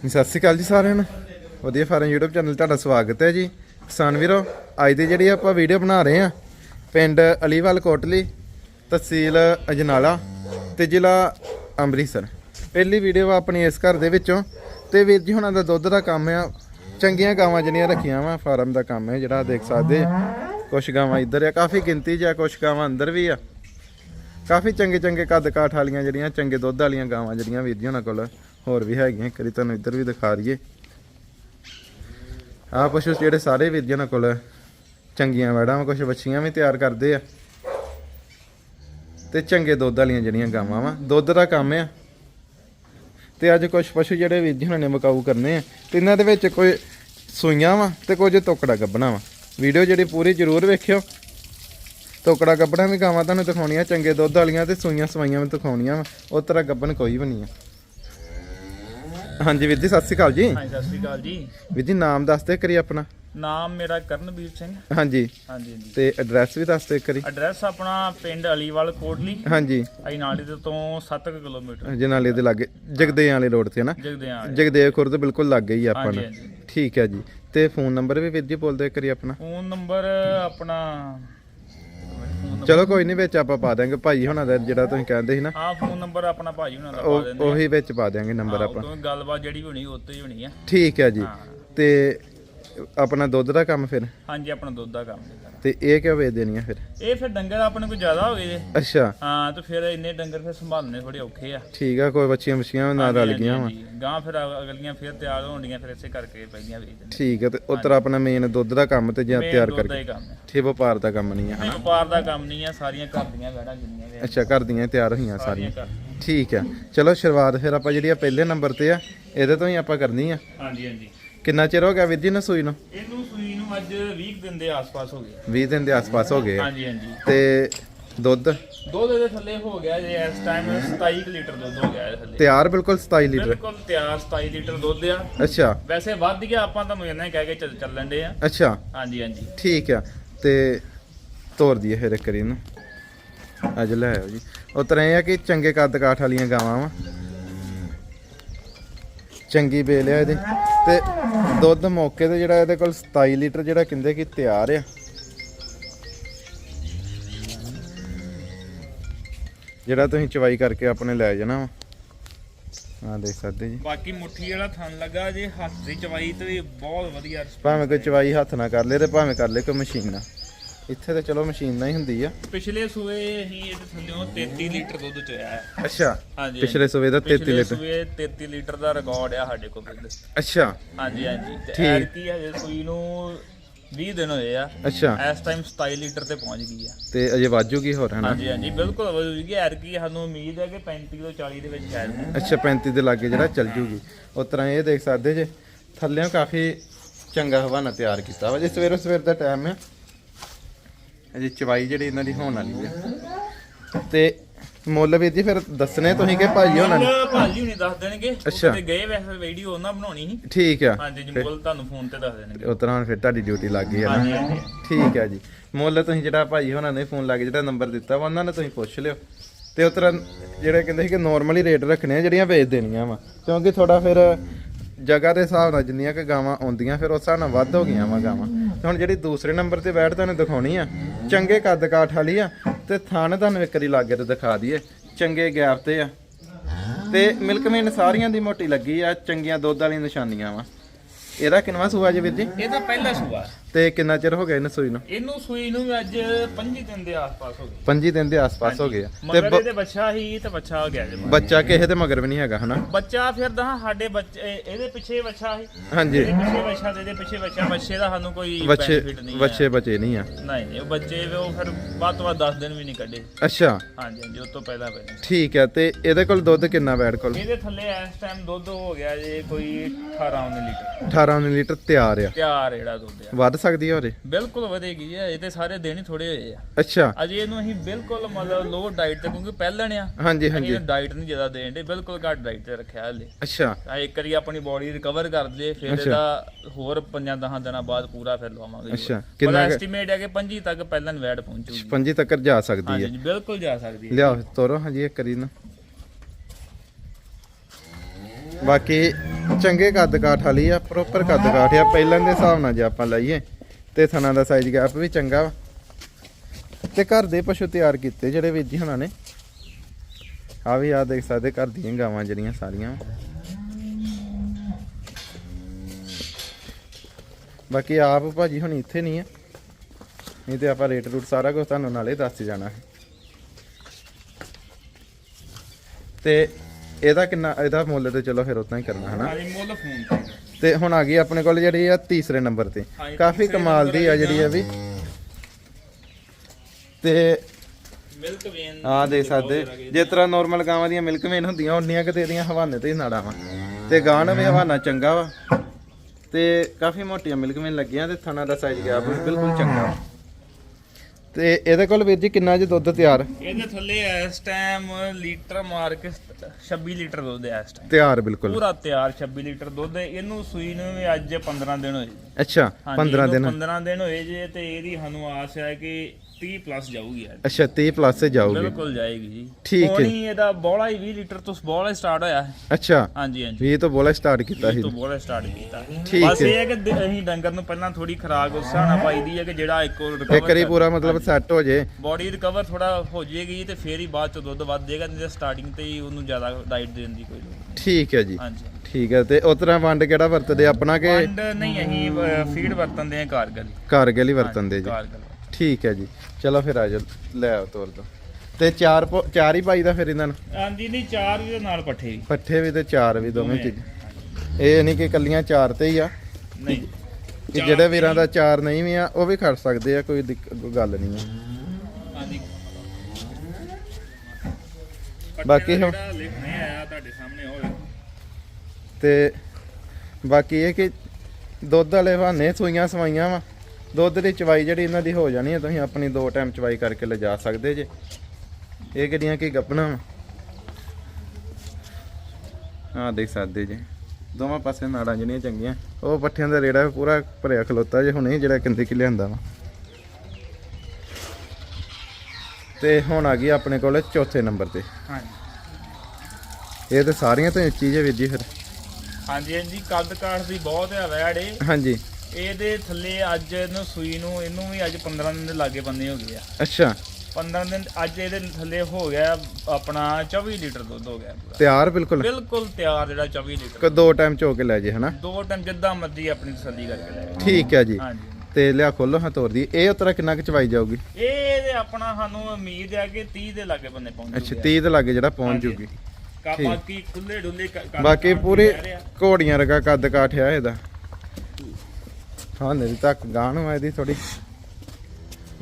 ਸਤਿ ਸ਼੍ਰੀ ਅਕਾਲ ਜੀ ਸਾਰਿਆਂ ਨੂੰ। ਵਧੀਆ ਫਾਰਮ YouTube ਚੈਨਲ ਤੁਹਾਡਾ ਸਵਾਗਤ ਹੈ ਜੀ। ਕਿਸਾਨ ਵੀਰੋ, ਅੱਜ ਦੀ ਜਿਹੜੀ ਆਪਾਂ ਵੀਡੀਓ ਬਣਾ ਰਹੇ ਆ ਪਿੰਡ ਅਲੀਵਾਲ ਕੋਟਲੀ, ਤਹਿਸੀਲ ਅਜਨਾਲਾ ਤੇ ਜ਼ਿਲ੍ਹਾ ਅੰਮ੍ਰਿਤਸਰ। ਪਹਿਲੀ ਵੀਡੀਓ ਆ ਆਪਣੀ ਇਸ ਘਰ ਦੇ ਵਿੱਚੋਂ ਤੇ ਵੀਰ ਜੀ ਹੁਣਾਂ ਦਾ ਦੁੱਧ ਦਾ ਕੰਮ ਆ। ਚੰਗੀਆਂ ਗਾਵਾਂ ਜਿਹੜੀਆਂ ਰੱਖੀਆਂ ਵਾ, ਫਾਰਮ ਦਾ ਕੰਮ ਹੈ ਜਿਹੜਾ ਦੇਖ ਸਕਦੇ ਕੁਝ ਗਾਵਾਂ ਇੱਧਰ ਆ, ਕਾਫੀ ਗਿਣਤੀ 'ਚ ਆ ਕੁਝ ਗਾਵਾਂ ਅੰਦਰ ਵੀ ਆ। ਕਾਫੀ ਚੰਗੇ ਚੰਗੇ ਕੱਦ ਕਾਠ ਵਾਲੀਆਂ ਜਿਹੜੀਆਂ, ਚੰਗੇ ਦੁੱਧ ਵਾਲੀਆਂ ਗਾਵਾਂ ਜਿਹੜੀਆਂ ਵੀਰ ਜੀ ਉਹਨਾਂ ਕੋਲ। ਹੋਰ ਵੀ ਹੈਗੀਆਂ, ਇੱਕ ਵਾਰੀ ਤੁਹਾਨੂੰ ਇੱਧਰ ਵੀ ਦਿਖਾ ਰਹੀਏ ਆਹ ਪਸ਼ੂ ਜਿਹੜੇ ਸਾਰੇ ਵੀਰ ਉਹਨਾਂ ਕੋਲ ਚੰਗੀਆਂ ਵੜਾਂ ਵਾ ਕੁਝ ਬੱਚੀਆਂ ਵੀ ਤਿਆਰ ਕਰਦੇ ਆ। ਤੇ ਚੰਗੇ ਦੁੱਧ ਵਾਲੀਆਂ ਜਿਹੜੀਆਂ ਗਾਵਾਂ ਵਾ, ਦੁੱਧ ਦਾ ਕੰਮ ਆ। ਤੇ ਅੱਜ ਕੁਝ ਪਸ਼ੂ ਜਿਹੜੇ ਵੀਰ ਜੀ ਉਹਨਾਂ ਨੇ ਮਕਾਊ ਕਰਨੇ ਆ, ਤੇ ਇਹਨਾਂ ਦੇ ਵਿੱਚ ਕੋਈ ਸੂਈਆਂ ਵਾ ਤੇ ਕੁਝ ਟੁਕੜਾ ਗੱਬਣਾ ਵਾ। ਵੀਡੀਓ ਜਿਹੜੀ ਪੂਰੀ ਜ਼ਰੂਰ ਵੇਖਿਓ। ਟੋਕੜਾ ਗੱਬਣਾ ਵੀ ਗਾਵਾਂ ਤੁਹਾਨੂੰ ਦਿਖਾਉਣੀਆਂ, ਚੰਗੇ ਦੁੱਧ ਵਾਲੀਆਂ ਤੇ ਸੂਈਆਂ ਸਵਾਈਆਂ ਵੀ ਦਿਖਾਉਣੀਆਂ ਵਾ। ਉਹ ਤਰ੍ਹਾਂ ਗੱਬਣ ਕੋਈ ਵੀ ਨਹੀਂ ਆ। ਹਾਂਜੀ ਵੀਰ ਜੀ ਸਤਿ ਸ਼੍ਰੀ ਅਕਾਲ ਜੀ। ਹਾਂਜੀ ਸਤਿ ਸ਼੍ਰੀ ਅਕਾਲ ਜੀ। ਵੀਰ ਜੀ ਨਾਮ ਦੱਸ ਦੇ ਕਰੀ ਆਪਣਾ। ਨਾਮ ਮੇਰਾ ਕਰਨਵੀਰ ਸਿੰਘ। ਹਾਂਜੀ। ਹਾਂਜੀ ਤੇ ਐਡਰੈਸ ਵੀ ਦੱਸ ਦੇ ਕਰੀ ਐਡਰੈਸ ਆਪਣਾ ਪਿੰਡ ਅਲੀਵਾਲ ਕੋਟਲੀ। ਹਾਂਜੀ। ਅਜਨਾਲੀ ਦੇ ਤੋਂ 7 ਕਿਲੋਮੀਟਰ। ਜਨਾਲੇ ਦੇ ਲਾਗੇ ਜਗਦੇਆਂ ਵਾਲੇ ਰੋਡ ਤੇ ਨਾ? ਜਗਦਿਆਂ ਜਗਦੇਵ ਖੁਰਦ ਬਿਲਕੁਲ ਲੱਗੇ ਹੀ ਆਪਾਂ ਨੂੰ। ਠੀਕ ਹੈ ਜੀ। ਤੇ ਫੋਨ ਨੰਬਰ ਵੀ ਵੀਰ ਜੀ ਬੋਲਦੇ ਕਰੀ ਆਪਣਾ। ਫੋਨ ਨੰਬਰ ਆਪਣਾ ਚਲੋ ਕੋਈ ਨਹੀਂ ਵਿੱਚ ਆਪਾਂ ਪਾ ਦਾਂਗੇ ਭਾਈ ਹੁਣਾਂ ਦਾ ਜਿਹੜਾ ਤੁਸੀਂ ਕਹਿੰਦੇ ਸੀ ਨਾ ਆ ਫੋਨ ਨੰਬਰ ਆਪਣਾ ਭਾਜੀ ਉਹਨਾਂ ਦਾ ਪਾ ਉਹ ਦਿੰਦੇ ਉਹੀ ਵਿੱਚ ਪਾ ਦਿਆਂਗੇ ਨੰਬਰ ਆਪਾਂ। ਉਦੋਂ ਗੱਲਬਾਤ ਜਿਹੜੀ ਹੋਣੀ ਉੱਤੇ ਹੀ ਹੋਣੀ ਆ। ਠੀਕ ਹੈ ਜੀ। ਤੇ ਆਪਣਾ ਦੁੱਧ ਦਾ ਕੰਮ ਫਿਰ? ਹਾਂਜੀ ਆਪਣਾ ਦੁੱਧ ਦਾ ਕੰਮ। ਤੇ ਇਹ ਕਿਉਂ ਵੇਚ ਦੇਣੀ ਆ ਫਿਰ? ਇਹ ਫਿਰ ਡੰਗਰ ਆਪਣੇ ਕੋਲ ਜ਼ਿਆਦਾ ਹੋ ਗਏ ਜੇ। ਅੱਛਾ। ਹਾਂ ਤੇ ਫਿਰ ਇੰਨੇ ਡੰਗਰ ਫਿਰ ਸੰਭਾਲਣੇ ਥੋੜੇ ਔਖੇ ਆ। ਠੀਕ ਆ ਕੋਈ ਬੱਚੀਆਂ ਮੱਛੀਆਂ ਨਾਲ ਰਲ ਗਈਆਂ ਵਾ। ਗਾਂ ਫਿਰ ਅਗ- ਅਗਲੀਆਂ ਫਿਰ ਤਿਆਰ ਹੋਣੀਆਂ ਫਿਰ ਇਸੇ ਕਰਕੇ ਪਹਿਲੀਆਂ ਵੇਚ ਦਿੰਦੇ ਠੀਕ ਹੈ ਤੇ ਉਤਰ ਆਪਣਾ ਮੇਨ ਦੁੱਧ ਦਾ ਕੰਮ ਤੇ ਜਾਂ ਤਿਆਰ ਦੁੱਧ ਦਾ ਕਰਕੇ? ਹੀ ਕੰਮ ਹੈ ਠੀਕ ਵਪਾਰ ਦਾ ਕੰਮ ਨਹੀਂ ਆ ਨਹੀਂ ਵਪਾਰ ਦਾ ਕੰਮ ਨਹੀਂ ਆ ਸਾਰੀਆਂ ਘਰ ਦੀਆਂ ਵੈੜਾਂ ਜਿੰਨੀਆਂ ਵੀ ਆ, ਅੱਛਾ ਘਰ ਦੀਆਂ ਤਿਆਰ ਹੋਈਆਂ ਸਾਰੀਆਂ ਠੀਕ ਆ। ਚਲੋ ਸ਼ੁਰੂਆਤ ਫਿਰ ਆਪਾਂ ਜਿਹੜੀ ਆ ਪਹਿਲੇ ਨੰਬਰ ਤੇ ਆ ਇਹਦੇ ਤੋਂ ਹੀ ਆਪਾਂ ਕਰਨੀ ਆ। ਹਾਂਜੀ ਹਾਂਜੀ। ਕਿੰਨਾ ਚਿਰ ਹੋ ਗਿਆ ਵੀਰ ਜੀ ਨਸੂਈ ਨੂੰ? ਇਹਨੂੰ ਸੂਈ ਨੂੰ ਅੱਜ 20 ਦਿਨ ਦੇ ਆਸ-ਪਾਸ ਹੋ ਗਿਆ 20 ਦਿਨ ਦੇ ਆਸ-ਪਾਸ ਹੋ ਗਏ ਆ। ਹਾਂਜੀ ਹਾਂਜੀ। ਤੇ ਦੁੱਧ? ਦੁੱਧ ਦੇ ਥੱਲੇ ਹੋ ਗਿਆ ਜੇ ਇਸ ਟਾਈਮ 27 ਕੁ ਲੀਟਰ ਦੁੱਧ ਹੋ ਗਿਆ ਇਹਦੇ ਥੱਲੇ। ਤਿਆਰ ਬਿਲਕੁਲ 27 ਲੀਟਰ? ਬਿਲਕੁਲ ਤਿਆਰ 27 ਲੀਟਰ ਦੁੱਧ ਆ। ਅੱਛਾ। ਵੈਸੇ ਵੱਧ ਗਿਆ ਆਪਾਂ ਤੁਹਾਨੂੰ ਇਹਨਾਂ ਹੀ ਕਹਿ ਕੇ ਚੱਲ ਚੱਲਣ ਦੇ ਆ। ਅੱਛਾ। ਹਾਂਜੀ ਹਾਂਜੀ। ਠੀਕ ਆ। ਤੇ ਤੋਰ ਦਈਏ ਫਿਰ ਇੱਕ ਵਾਰੀ ਇਹਨੂੰ। ਅੱਜ ਲੈ ਆਓ ਜੀ। ਉਹ ਤਰ੍ਹਾਂ ਇਹ ਆ ਕਿ ਚੰਗੇ ਕੱਦ ਕਾਠ ਵਾਲੀਆਂ ਗਾਵਾਂ ਵਾ। ਚੰਗੀ ਬੇਲ ਆ ਇਹਦੇ। ਤੇ ਦੁੱਧ ਮੌਕੇ ਤੇ ਜਿਹੜਾ ਇਹਦੇ ਕੋਲ 27 ਲੀਟਰ ਜਿਹੜਾ ਕਹਿੰਦੇ ਕਿ ਤਿਆਰ ਆ। ਜਿਹੜਾ ਤੁਸੀਂ ਚਵਾਈ ਕਰਕੇ ਆਪਣੇ ਲੈ ਜਾਣਾ ਵਾ। ਆ ਦੇਖ ਸਕਦੇ ਜੀ। ਬਾਕੀ ਮੁੱਠੀ ਵਾਲਾ ਥਣ ਲੱਗਾ ਜੇ ਹੱਥ ਦੀ ਚਵਾਈ ਤੇ ਬਹੁਤ ਵਧੀਆ ਭਾਵੇਂ ਕੋਈ ਚਵਾਈ ਹੱਥ ਨਾਲ ਕਰ ਲੇ ਤੇ ਭਾਵੇਂ ਕਰ ਲੇ ਕੋਈ ਮਸ਼ੀਨ ਨਾਲ ਇੱਥੇ ਤੇ ਚਲੋ ਮਸ਼ੀਨ ਨਾਲ ਹੀ ਹੁੰਦੀ ਆ। ਪਿਛਲੇ ਸੂਏ ਅਸੀਂ ਇਹਦੇ ਥੱਲੇੋਂ 33 ਲੀਟਰ ਦੁੱਧ ਚੋਇਆ ਹੈ। ਅੱਛਾ ਹਾਂਜੀ ਪਿਛਲੇ ਸੂਬੇ ਦਾ 33 ਪਿਛਲੇ ਲੀਟਰ। ਸੂਏ 33 ਲੀਟਰ ਦਾ ਰਿਕਾਰਡ ਆ ਸਾਡੇ ਕੋਲ ਪਹਿਲੇ ਅੱਛਾ। ਹਾਂਜੀ ਹਾਂਜੀ। ਤੇ। ਐਰਕੀ ਹਜੇ ਸੂਈ ਨੂੰ 20 ਦਿਨ ਹੋਏ ਆ। ਅੱਛਾ। ਇਸ ਟਾਈਮ 27 ਲੀਟਰ ਤੇ ਪਹੁੰਚ ਗਈ ਆ। ਤੇ ਅਜੇ ਵਾਜੂਗੀ ਹੋਰ ਹਨਾ? ਹਾਂਜੀ ਹਾਂਜੀ। ਬਿਲਕੁਲ ਵਧੂਗੀ ਐਰਕੀ ਸਾਨੂੰ ਉਮੀਦ ਹੈ ਕਿ 35 ਤੋਂ 40 ਦੇ ਵਿੱਚ ਸ਼ਾਇਦ ਅੱਛਾ 35 ਦੇ ਲਾਗੇ ਜਿਹੜਾ ਚੱਲ ਜੂਗੀ। ਉਸ ਤਰ੍ਹਾਂ ਇਹ ਦੇਖ ਸਕਦੇ ਜੇ। ਥੱਲਿਓਂ ਕਾਫੀ ਚੰਗਾ ਹਵਾਨਾ ਤਿਆਰ ਕੀਤਾ ਵਾ। ਜੇ ਸਵੇਰੋ ਸਵੇਰ ਦਾ ਟਾਈਮ ਹੈ ਅਜੇ ਚਵਾਈ ਜਿਹੜੀ ਇਹਨਾਂ ਦੀ ਹੋਣ ਵਾਲੀ ਹੈ ਤੇ ਮੁੱਲ ਵੀਰ ਜੀ ਫਿਰ ਦੱਸਣੇ ਤੁਸੀਂ ਕਿ ਭਾਈ ਹੋਣਾ ਨੇ? ਭਾਜੀ ਹੁਣੀ ਦੱਸ ਦੇਣਗੇ। ਅੱਛਾ। ਤੇ ਗਏ ਵੈਸੇ ਵੀਡੀਓ ਉਹਨਾਂ ਬਣਾਉਣੀ ਸੀ। ਠੀਕ ਆ। ਹਾਂਜੀ ਜੀ ਮੁੱਲ ਤੁਹਾਨੂੰ ਫੋਨ ਤੇ ਦੱਸ ਦੇਣਗੇ। ਉਸ ਤਰ੍ਹਾਂ ਫਿਰ ਤੁਹਾਡੀ ਡਿਊਟੀ ਲੱਗ ਗਈ ਹੈ ਹਾਂਜੀ ਨਾ। ਹਾਂਜੀ ਠੀਕ ਹੈ ਜੀ। ਮੁੱਲ ਤੁਸੀਂ ਜਿਹੜਾ ਭਾਈ ਹੋਣਾ ਨੇ ਫੋਨ ਲਾ ਕੇ ਜਿਹੜਾ ਨੰਬਰ ਦਿੱਤਾ ਵਾ ਉਹਨਾਂ ਨੇ ਤੁਸੀਂ ਪੁੱਛ ਲਿਓ। ਤੇ ਉਸ ਤਰ੍ਹਾਂ ਜਿਹੜੇ ਕਹਿੰਦੇ ਸੀ ਕਿ ਨਾਰਮਲੀ ਰੇਟ ਰੱਖਣੇ ਆ ਜਿਹੜੀਆਂ ਵੇਚ ਦੇਣੀਆਂ ਵਾ। ਕਿਉਂਕਿ ਥੋੜਾ ਫਿਰ ਜਗ੍ਹਾ ਦੇ ਹਿਸਾਬ ਨਾਲ ਜਿੰਨੀਆਂ ਕਿ ਗਾਵਾਂ ਆਉਂਦੀਆਂ ਫਿਰ ਉਸ ਹਿਸਾਬ ਨਾਲ ਵੱਧ ਹੋ ਗਈਆਂ ਵਾ ਗਾਵਾਂ। ਤੇ ਹੁਣ ਜਿਹੜੀ ਦੂਸਰੇ ਨੰਬਰ ਤੇ ਬੈਠ ਤੁਹਾਨੂੰ ਦਿਖਾਉਣੀ ਆ ਚੰਗੇ ਕੱਦ ਕਾਠ ਵਾਲੀ ਆ ਤੇ ਥਣ ਤੁਹਾਨੂੰ ਇੱਕ ਵਾਰੀ ਲਾਗੇ ਤੇ ਦਿਖਾ ਦਈਏ। ਚੰਗੇ ਗੈਪ ਤੇ ਆ। ਤੇ ਮਿਲਕ ਮੇਨ ਸਾਰੀਆਂ ਦੀ ਮੋਟੀ ਲੱਗੀ ਆ, ਚੰਗੀਆਂ ਦੁੱਧ ਵਾਲੀਆਂ ਨਿਸ਼ਾਨੀਆਂ ਵਾ। ਇਹਦਾ ਕਿੰਨਵਾ ਸੂਆ ਜੀ ਵੀਰ ਜੀ? ਇਹ ਤਾਂ ਪਹਿਲਾ ਸੂਆ। ਤੇ ਕਿੰਨਾ ਚਿਰ ਹੋ ਗਿਆ ਇਹਨੂੰ ਸੂਈ ਨੂੰ? ਇਹਨੂੰ ਸੂਈ ਨੂੰ ਵੀ ਅੱਜ 5 ਦਿਨ ਦੇ ਆਸ-ਪਾਸ ਹੋ ਗਏ। 25 ਦਿਨ ਦੇ ਆਸ-ਪਾਸ ਹੋ ਗਏ ਆ। ਤੇ ਮਗਰ ਬ- ਇਹਦੇ ਬੱਚਾ ਹੀ ਤੇ ਬੱਚਾ ਹੋ ਗਿਆ ਜੀ ਬੱਚਾ ਕਿਸੇ ਦੇ ਮਗਰ ਵੀ ਨਹੀਂ ਹੈਗਾ ਹਨਾ? ਬੱਚਾ ਫਿਰਦਾ ਹਾਂ ਸਾਡੇ ਬੱਚੇ ਇਹ- ਇਹਦੇ ਪਿੱਛੇ ਬੱਚਾ ਸੀ। ਹਾਂਜੀ। ਇਹਦੇ ਪਿੱਛੇ ਬੱਚਾ ਤੇ ਇਹਦੇ ਪਿੱਛੇ ਬੱਚਾ। ਬੱਚੇ ਦਾ ਸਾਨੂੰ ਕੋਈ ਬੱਚੇ benefit ਨਹੀਂ ਬੱਚੇ ਬਚੇ ਨਹੀਂ ਆ। ਹੈ। ਨਹੀਂ ਨਹੀਂ, ਉਹ ਬੱਚੇ ਵੀ ਉਹ ਫਿਰ ਵੱਧ ਤੋਂ ਵੱਧ 10 ਦਿਨ ਵੀ ਨਹੀਂ ਕੱਢੇ। ਅੱਛਾ। ਹਾਂਜੀ ਹਾਂਜੀ ਉਸ ਤੋਂ ਪਹਿਲਾਂ ਪਹਿਲਾਂ। ਠੀਕ ਹੈ ਤੇ ਇਹਦੇ ਕੋਲ ਦੁੱਧ ਕਿੰਨਾ ਬੈਡ ਕੋਲ? ਇਹਦੇ ਥੱਲੇ ਇਸ ਟਾਈਮ ਦੁੱਧ ਹੋ ਗਿਆ ਜੇ ਕੋਈ 18 19 ਲੀਟਰ। 18 19 ਲੀਟਰ ਤਿਆਰ ਆ। ਤਿਆਰ ਜਿਹੜਾ ਦੁੱਧ ਆ। ਵੱਧ ਸਕਦੀ ਆ ਹੋਰੇ ਬਿਲਕੁਲ ਵਧੇਗੀ ਇਹ ਤੇ ਸਾਰੇ ਦਿਨ ਹੀ ਥੋੜੇ ਹੋਏ ਆ। ਅੱਛਾ। ਅਜੇ ਇਹਨੂੰ ਅਸੀਂ ਬਿਲਕੁਲ ਮਤਲਬ ਲੋ ਡਾਈਟ ਤੇ ਕਿਉਂਕਿ ਪਹਿਲਣ ਆ। ਹਾਂਜੀ ਹਾਂਜੀ। ਇਹਨੂੰ ਡਾਈਟ ਨਹੀਂ ਜ਼ਿਆਦਾ ਦੇਣ ਦੇ ਬਿਲਕੁਲ ਘੱਟ ਡਾਈਟ ਤੇ ਰੱਖਿਆ ਹਲੇ। ਅੱਛਾ। ਆ ਇੱਕ ਵਾਰੀ ਆਪਣੀ ਬੋਡੀ ਰਿਕਵਰ ਕਰ ਲਏ ਫਿਰ। ਇਹਦਾ ਹੋਰ 5-10 ਦਿਨਾਂ ਬਾਅਦ ਪੂਰਾ ਫਿਰ ਲਵਾਵਾਂਗੇ। ਅੱਛਾ, ਕਿੰਨਾ ਐਸਟੀਮੇਟ ਹੈ ਕਿ 25 ਤੱਕ ਪਹਿਲਾਂ ਵੈਟ ਪਹੁੰਚੂਗੀ। 25 ਤੱਕ ਜਾ ਸਕਦੀ ਹਾਂਜੀ ਹੈ। ਜੀ, ਬਿਲਕੁਲ ਜਾ ਸਕਦੀ ਹੈ। ਲਿਆਓ ਤੋਰੋ ਹਾਂਜੀ ਇੱਕ ਕਰੀ ਨਾ ਬਾਕੀ ਚੰਗੇ ਕੱਦ ਕਾਠ ਵਾਲੀ ਆ ਪ੍ਰੋਪਰ ਕੱਦ ਕਾਠ ਆ। ਪਹਿਲਾਂ ਦੇ ਹਿਸਾਬ ਨਾਲ ਜੇ ਆਪਾਂ ਲਈਏ, ਤੇ ਥਣਾ ਦਾ ਸਾਈਜ਼ ਗੈਪ ਵੀ ਚੰਗਾ ਵਾ। ਤੇ ਘਰ ਦੇ ਪਸ਼ੂ ਤਿਆਰ ਕੀਤੇ ਜਿਹੜੇ ਵੀਰ ਜੀ ਹੁਣਾਂ ਨੇ। ਆ ਵੀ ਆ ਦੇਖ ਸਕਦੇ, ਘਰ ਦੀਆਂ ਗਾਵਾਂ ਜਿਹੜੀਆਂ ਸਾਰੀਆਂ। ਬਾਕੀ ਆਪ ਭਾਜੀ ਹੁਣ ਇੱਥੇ ਨਹੀਂ ਆ। ਨਹੀਂ ਤੇ ਆਪਾਂ ਰੇਟ ਰੂਟ ਸਾਰਾ ਕੁਝ ਤੁਹਾਨੂੰ ਨਾਲੇ ਦੱਸ ਜਾਣਾ। ਹੈ ਤੇ ਇਹਦਾ ਕਿੰਨਾ ਇਹਦਾ ਮੁੱਲ ਤੇ ਚਲੋ ਫਿਰ ਉतना ਹੀ ਕਰਨਾ ਹਨਾ? ਹਾਂਜੀ ਮੁੱਲ ਫੋਨ ਤੇ। ਤੇ ਹੁਣ ਆ ਗਈ ਆਪਣੇ ਕੋਲ ਜਿਹੜੀ ਆ ਤੀਸਰੇ ਨੰਬਰ ਤੇ। ਹਾਂਜੀ, ਕਾਫੀ ਤੀਸਰੇ ਕਮਾਲ ਦੀ ਆ ਜਿਹੜੀ ਆ ਵੀ। ਤੇ ਮਿਲਕ ਵੇਨ ਆ ਦੇਖ ਸਕਦੇ। ਜਿਸ ਤਰ੍ਹਾਂ ਨਾਰਮਲ ਗਾਵਾਂ ਦੀਆਂ ਮਿਲਕ ਵੇਨ ਹੁੰਦੀਆਂ ਉਨੀਆਂ ਕਿਤੇ ਇਹਦੀਆਂ ਹਵਾਨੇ ਤੇ ਹੀ ਨਾੜਾਂ ਵਾ। ਤੇ ਗਾਂ ਨੂੰ ਵੀ ਹਵਾਨਾ ਚੰਗਾ ਵਾ। ਤੇ ਕਾਫੀ ਮੋਟੀਆਂ ਮਿਲਕ ਵੇਨ ਲੱਗੀਆਂ ਤੇ ਥਣਾ ਦਾ ਸਾਈਜ਼ ਗਿਆ ਬਿਲਕੁਲ ਚੰਗਾ ਵਾ। ਤੇ ਇਹਦੇ ਕੋਲ ਵੀਰ ਜੀ ਕਿੰਨਾ ਜੀ ਦੁੱਧ ਤਿਆਰ? ਇਹਦੇ ਥੱਲੇ ਇਸ ਟਾਈਮ ਲੀਟਰ ਮਾਰ ਕੇ 26 ਲੀਟਰ ਦੁੱਧ ਹੈ ਇਸ ਟਾਈਮ ਤਿਆਰ ਬਿਲਕੁਲ। ਪੂਰਾ ਤਿਆਰ 26 ਲੀਟਰ ਦੁੱਧ। ਹੈ ਇਹਨੂੰ ਸੂਈ ਨੂੰ ਵੀ ਅੱਜ 15 ਦਿਨ ਹੋਏ। ਅੱਛਾ ਹਾਂਜੀ, 15 ਇਹਨੂੰ ਦਿਨ। 15 ਦਿਨ ਹੋਏ ਜੇ ਤੇ ਇਹਦੀ ਸਾਨੂੰ ਆਸ ਹੈ ਕਿ 30 ਪਲੱਸ ਜਾਊਗੀ ਅੱਛਾ 30 ਪਲੱਸ ਜਾਊਗੀ। ਬਿਲਕੁਲ ਜਾਏਗੀ ਜੀ। ਠੀਕ ਹੈ। ਪਾਣੀ ਇਹਦਾ ਬੋਲਾ ਹੀ 20 ਲੀਟਰ ਤੋਂ ਬੋਲਾ ਸਟਾਰਟ ਹੋਇਆ। ਹੈ ਅੱਛਾ ਹਾਂਜੀ ਹਾਂਜੀ। 20 ਤੋਂ ਬੋਲਾ ਸਟਾਰਟ ਕੀਤਾ ਸੀ। ਤੋਂ ਬੋਲਾ ਸਟਾਰਟ ਕੀਤਾ। ਠੀਕ ਬਸ। ਇਹ ਹੈ ਕਿ ਦ- ਅਸੀਂ ਡੰਗਰ ਨੂੰ ਪਹਿਲਾਂ ਥੋੜੀ ਖਰਾਕ ਉਸ ਹਿਸਾਬ ਨਾਲ ਪਾਈਦੀ ਹੈ ਕਿ ਜਿਹੜਾ ਇੱਕੋ ਇੱਕ ਵਾਰੀ ਪੂਰਾ ਮਤਲਬ ਸੈੱਟ ਹੋ ਜੇ। ਬੋਡੀ ਰਿਕਵਰ ਥੋੜਾ ਹੋ ਜਾਏਗੀ ਤੇ ਫੇਰ ਹੀ ਬਾਅਦ ਚ ਦੁੱਧ ਵੱਧ ਜਾਏਗਾ ਨਹੀਂ ਤਾਂ ਸਟਾਰਟਿੰਗ ਤੇ ਹੀ ਉਹਨੂੰ ਜ਼ਿਆਦਾ ਡਾਈਟ ਦੇਣ ਦੀ ਕੋਈ ਲੋੜ ਨਹੀਂ। ਠੀਕ ਹੈ ਜੀ। ਹਾਂਜੀ। ਠੀਕ ਹੈ ਤੇ ਉਸ ਤਰ੍ਹਾਂ ਵੰਡ ਕਿਹੜਾ ਵਰਤਦੇ ਆਪਣਾ ਕਿ ਵੰਡ ਨਹੀਂ ਅਸੀਂ ਫੀਡ ਵਰਤਦੇ ਆ ਕਾਰਗਲ। ਕਾਰਗਿਲ ਹੀ ਵਰਤਦੇ ਜੀ। ਕਾਰਗਲ। ਠੀਕ ਹੈ ਜੀ। ਚਲੋ ਫਿਰ ਆ ਜਾਓ ਲੈ ਆਓ ਤੋਰ ਦੋ। ਤੇ ਚਾਰ ਪੋ- ਚਾਰ ਹੀ ਪਾਈ ਦਾ ਫਿਰ ਇਹਨਾਂ ਨੂੰ? ਹਾਂਜੀ ਨਹੀਂ ਚਾਰ ਵੀ ਦੇ ਨਾਲ ਪੱਠੇ ਵੀ। ਪੱਠੇ ਵੀ ਤੇ ਚਾਰ ਵੀ ਦੋਵੇਂ ਦੋਵੇਂ। ਚੀਜ਼। ਇਹ ਨਹੀਂ ਕਿ ਕੱਲੀਆਂ ਚਾਰ ਤੇ ਹੀ ਆ। ਨਹੀਂ ਕਿ ਜਿਹੜੇ ਵੀਰਾਂ ਦਾ ਚਾਰ ਨਹੀਂ ਵੀ ਆ ਉਹ ਵੀ ਖੜ ਸਕਦੇ ਆ ਕੋਈ ਦਿੱਕ- ਕੋਈ ਗੱਲ ਨਹੀਂ ਆ। ਬਾਕੀ ਹੁਣ- ਦਾ ਜਿਹੜਾ ਲਿਖਣੇ ਆਇਆ ਤੁਹਾਡੇ ਸਾਹਮਣੇ ਹੋਵੇ ਤੇ ਬਾਕੀ ਇਹ ਕਿ ਦੁੱਧ ਵਾਲੇ ਬਹਾਨੇ ਸੂਈਆਂ ਸਵਾਈਆਂ ਵਾ। ਦੁੱਧ ਦੀ ਚਵਾਈ ਜਿਹੜੀ ਇਹਨਾਂ ਦੀ ਹੋ ਜਾਣੀ ਹੈ ਤੁਸੀਂ ਆਪਣੀ ਦੋ ਟਾਈਮ ਚਵਾਈ ਕਰਕੇ ਲਿਜਾ ਸਕਦੇ ਜੇ। ਇਹ ਕਿਹੜੀਆਂ ਕੀ ਗੱਪਣਾ ਆਹ ਦੇਖ ਸਕਦੇ ਜੇ। ਦੋਵਾਂ ਪਾਸੇ ਨਾੜਾਂ ਜਿਹੜੀਆਂ ਚੰਗੀਆਂ। ਉਹ ਪੱਠਿਆਂ ਦਾ ਰੇੜਾ ਵੀ ਪੂਰਾ ਭਰਿਆ ਖਲੋਤਾ ਜੇ ਹੁਣੇ ਜਿਹੜਾ ਕਿੰਦੇ ਕਿ ਲਿਆਂਦਾ ਵਾ। ਤੇ ਹੁਣ ਆ ਗਈ ਆਪਣੇ ਕੋਲ ਚੌਥੇ ਨੰਬਰ ਤੇ। ਹਾਂਜੀ। ਇਹ ਤੇ ਸਾਰੀਆਂ ਤੋਂ ਉੱਚੀ ਜੇ ਵੀਰ ਜੀ ਫਿਰ। ਹਾਂਜੀ ਹਾਂਜੀ ਕੱਦ ਕਾਠ ਦੀ ਬਹੁਤ ਹੈ ਵੈੜੇ ਹਾਂਜੀ। ਇਹਦੇ ਥੱਲੇ ਅੱਜ ਇਹਨੂੰ ਸੂਈ ਨੂੰ ਇਹਨੂੰ ਵੀ ਅੱਜ 15 ਦਿਨ ਦੇ ਲਾਗੇ ਬੰਦੇ ਹੋ ਗਏ ਆ। ਅੱਛਾ। 15 ਦਿਨ ਅੱਜ ਇਹਦੇ ਥੱਲੇ ਹੋ ਗਿਆ ਆਪਣਾ 24 ਲੀਟਰ ਦੁੱਧ ਹੋ ਗਿਆ ਪੂਰਾ। ਤਿਆਰ ਬਿਲਕੁਲ? ਬਿਲਕੁਲ ਤਿਆਰ ਜਿਹੜਾ 24 ਲੀਟਰ। ਕਿ ਦੋ ਟਾਈਮ ਚੋ ਕੇ ਲੈ ਜੇ ਹਨਾ? ਦੋ ਟਾਈਮ ਜਿੱਦਾਂ ਮਰਜ਼ੀ ਆਪਣੀ ਤਸੱਲੀ ਕਰਕੇ ਲੈ ਜਾਓ। ਠੀਕ ਹੈ ਜੀ। ਹਾਂਜੀ। ਤੇ ਲਿਆ ਖੋਲੋ ਹਾਂ ਤੋਰ ਦੀ। ਇਹ ਉਤਰਾ ਕਿੰਨਾ ਕੁ ਚਵਾਈ ਜਾਊਗੀ? ਇਹ ਇਹਦੇ ਆਪਣਾ ਸਾਨੂੰ ਉਮੀਦ ਹੈ ਕਿ 30 ਦੇ ਲਾਗੇ ਪਹੁੰਚ ਅੱਛਾ ਜੂਗੇ। 30 ਦੇ ਲਾਗੇ ਜਿਹੜਾ ਪਹੁੰਚ। ਜੂਗੀ। ਕਾ। ਬਾਕੀ ਖੁੱਲੇ ਡੁੱਲੇ ਕ- ਬਾਕੀ ਪੂਰੇ। ਘੋੜੀਆਂ ਰਗਾ ਕੱਦ ਕਾਠਿਆ ਇਹਦਾ। ਹਾਂ ਨਹੀਂ ਤੱਕ ਗਾਣ ਵਾ ਇਹਦੀ ਥੋੜੀ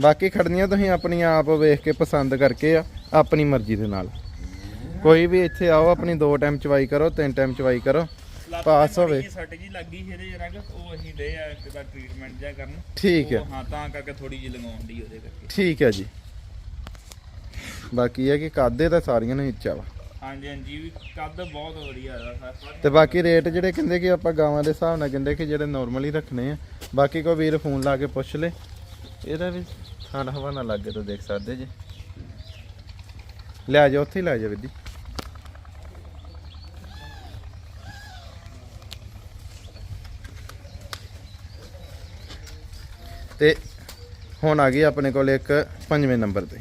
ਬਾਕੀ ਖੜਨੀਆਂ ਤੁਸੀਂ ਆਪਣੀਆਂ ਆਪ ਵੇਖ ਕੇ ਪਸੰਦ ਕਰਕੇ ਆ ਆਪਣੀ ਮਰਜ਼ੀ ਦੇ ਨਾਲ। ਕੋਈ ਵੀ ਇੱਥੇ ਆਓ ਆਪਣੀ ਦੋ ਟਾਈਮ ਚਵਾਈ ਕਰੋ ਤਿੰਨ ਟਾਈਮ ਚਵਾਈ ਕਰੋ ਪਾਸ ਹੋਵੇ। ਜਿਹੀ ਸੱਟ ਜੀ ਲੱਗੀ ਸੀ ਇਹਦੇ ਜਰਾ ਉਹ ਅਸੀਂ ਦੇ ਆ ਇੱਕ ਦਾ ਟ੍ਰੀਟਮੈਂਟ ਜਿਹਾ ਕਰਨ। ਠੀਕ ਹੈ ਉਹ ਹਾਂ ਤਾਂ ਕਰਕੇ ਥੋੜੀ ਜਿਹੀ ਲਗਾਉਣ ਦੀ ਉਹਦੇ ਕਰਕੇ। ਠੀਕ ਹੈ ਜੀ। ਬਾਕੀ ਇਹ ਕਿ ਕਾਦੇ ਤਾਂ ਸਾਰੀਆਂ ਨੂੰ ਇੱਚਾ ਵਾ। ਹਾਂਜੀ ਹਾਂਜੀ ਵੀ ਕੱਦ ਬਹੁਤ ਵਧੀਆ ਇਹਦਾ ਸਰ। ਤੇ ਬਾਕੀ ਰੇਟ ਜਿਹੜੇ ਕਹਿੰਦੇ ਕਿ ਆਪਾਂ ਗਾਵਾਂ ਦੇ ਹਿਸਾਬ ਨਾਲ ਕਹਿੰਦੇ ਕਿ ਜਿਹੜੇ ਨਾਰਮਲੀ ਰੱਖਣੇ ਆ ਬਾਕੀ ਕੋਈ ਵੀਰ ਫੋਨ ਲਾ ਕੇ ਪੁੱਛ ਲੇ। ਇਹਦਾ ਵੀ ਖਾਣਾ ਹਵਾਨਾ ਲੱਗੇ ਤਾਂ ਦੇਖ ਸਕਦੇ ਜੀ। ਲੈ ਜਾਓ ਉੱਥੇ ਹੀ ਲੈ ਜੀ ਤੇ ਹੁਣ ਆ ਗਈ ਆਪਣੇ ਕੋਲ ਇੱਕ ਪੰਜਵੇਂ ਨੰਬਰ ਤੇ।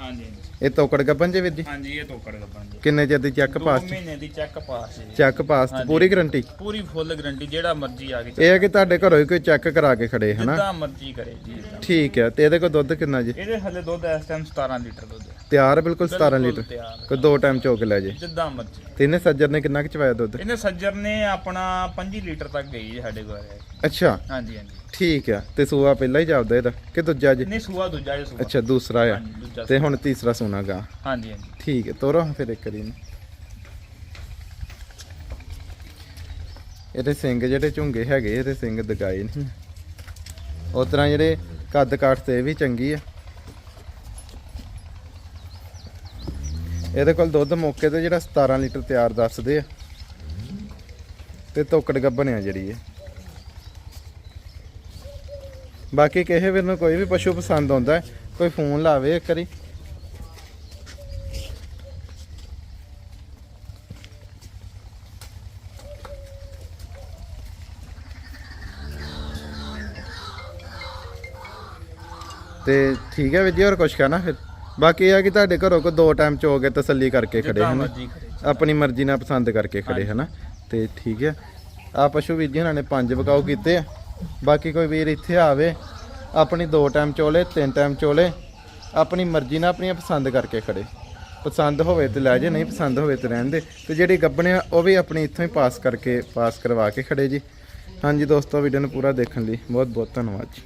ਹਾਂਜੀ। ਇਹ ਤੋਕੜ ਗੱਪਨ ਜੇ ਵੀਰ ਜੀ? ਹਾਂਜੀ ਇਹ ਤੋਕੜ ਗੱਪਾਂ ਜੀ। ਕਿੰਨੇ ਚਿਰ ਦੀ ਚੈੱਕ ਪਾਸ ਮਹੀਨੇ ਦੀ ਚੈੱਕ ਪਾਸ ਜੀ। Check pass. ਪੂਰੀ ਗਰੰਟੀ ਪੂਰੀ ਫੁੱਲ ਗਰੰਟੀ ਜਿਹੜਾ ਮਰਜ਼ੀ ਆ ਕੇ ਇਹ ਹੈ ਕਿ ਤੁਹਾਡੇ ਘਰੋਂ ਹੀ ਕੋਈ ਚੈੱਕ ਕਰਾ ਕੇ ਖੜੇ ਹਨਾ? ਜਿੱਦਾਂ ਮਰਜ਼ੀ ਕਰੇ ਜੀ। ਠੀਕ ਹੈ ਤੇ ਇਹਦੇ ਕੋਲ ਦੁੱਧ ਕਿੰਨਾ ਜੀ? ਇਹਦੇ ਹਲੇ ਦੁੱਧ ਇਸ ਟਾਈਮ 17 ਲੀਟਰ ਦੁੱਧ ਹੈ। ਤਿਆਰ ਬਿਲਕੁਲ 17 ਬਿਲਕੁਲ ਲੀਟਰ। ਕੋਈ ਦੋ ਟਾਈਮ ਚੋ ਕੇ ਲੈ ਜੇ। ਜਿੱਦਾਂ ਮਰਜ਼ੀ। ਤੇ ਇਹਨੇ ਸੱਜਰ ਨੇ ਕਿੰਨਾ ਕੁ ਚਵਾਇਆ ਦੁੱਧ? ਇਹਨੇ ਸੱਜਰ ਨੇ ਆਪਣਾ 5 ਲੀਟਰ ਤੱਕ ਗਈ ਜੀ ਸਾਡੇ ਕੋਲ। ਅੱਛਾ। ਹਾਂਜੀ ਹਾਂਜੀ। ਠੀਕ ਆ ਤੇ ਸੂਆ ਪਹਿਲਾਂ ਹੀ ਜਾਪਦਾ ਇਹਦਾ ਕਿ ਦੂਜਾ ਜੀ? ਨਹੀਂ ਸੂਆ ਦੂਜਾ ਜੀ ਸੂਆ। ਅੱਛਾ ਦੂਸਰਾ ਆ। ਤੇ ਹੁਣ ਤੀਸਰਾ ਸੋਨਾ ਗਾ ਹਾਂਜੀ ਹਾਂਜੀ। ਠੀਕ ਹੈ ਤੋਰੋ ਫਿਰ ਇੱਕ ਵਾਰੀ ਇਹਦੇ ਸਿੰਘ ਜਿਹੜੇ ਝੁੰਗੇ ਹੈਗੇ ਇਹਦੇ ਸਿੰਘ ਦਗਾਏ ਨਹੀਂ ਉਸ ਤਰ੍ਹਾਂ ਜਿਹੜੇ ਕੱਦ ਕਾਠ ਤੇ ਵੀ ਚੰਗੀ ਆ। ਇਹਦੇ ਕੋਲ ਦੁੱਧ ਮੌਕੇ ਤੇ ਜਿਹੜਾ 17 ਲੀਟਰ ਤਿਆਰ ਦੱਸਦੇ ਆ। ਤੇ ਤੋਕੜ ਗੱਬਣ ਆ ਜਿਹੜੀ ਇਹ ਬਾਕੀ ਕਿਸੇ ਵੀਰ ਨੂੰ ਕੋਈ ਵੀ ਪਸ਼ੂ ਪਸੰਦ ਆਉਂਦਾ ਕੋਈ ਫੋਨ ਲਾਵੇ ਇੱਕ ਵਾਰੀ। ਤੇ ਠੀਕ ਹੈ ਵੀਰ ਜੀ ਹੋਰ ਕੁਝ ਕਹਿਣਾ ਫਿਰ? ਬਾਕੀ ਇਹ ਆ ਕਿ ਤੁਹਾਡੇ ਘਰੋਂ ਕੋ ਦੋ ਟਾਈਮ ਚੋ ਕੇ ਤਸੱਲੀ ਕਰਕੇ ਖੜੇ ਜਿੱਦਾਂ ਹਨ? ਮਰਜ਼ੀ ਖੜੇ ਆਪਣੀ ਮਰਜ਼ੀ ਨਾਲ ਪਸੰਦ ਕਰਕੇ ਖੜੇ ਹਨਾ? ਤੇ ਠੀਕ ਹੈ। ਆ ਪਸ਼ੂ ਵੀਰ ਜੀ ਉਹਨਾਂ ਨੇ ਪੰਜ ਬਕਾਉ ਕੀਤੇ ਆ। ਬਾਕੀ ਕੋਈ ਵੀਰ ਇੱਥੇ ਆਵੇ ਆਪਣੀ ਦੋ ਟਾਈਮ ਚੋਲੇ ਤਿੰਨ ਟਾਈਮ ਚੋਲੇ ਆਪਣੀ ਮਰਜ਼ੀ ਨਾਲ ਆਪਣੀਆਂ ਪਸੰਦ ਕਰਕੇ ਖੜੇ। ਪਸੰਦ ਹੋਵੇ ਤੇ ਲੈ ਜੇ ਨਹੀਂ ਪਸੰਦ ਹੋਵੇ ਤੇ ਰਹਿਣ ਦੇ। ਤੇ ਜਿਹੜੀ ਗੱਬਣੇ ਆ ਉਹ ਵੀ ਆਪਣੀ ਇੱਥੋਂ ਹੀ ਪਾਸ ਕਰਕੇ ਪਾਸ ਕਰਵਾ ਕੇ ਖੜੇ ਜੀ। ਹਾਂਜੀ ਦੋਸਤੋ ਵੀਡੀਓ ਨੂੰ ਪੂਰਾ ਦੇਖਣ ਲਈ ਬਹੁਤ ਬਹੁਤ ਧੰਨਵਾਦ ਜੀ।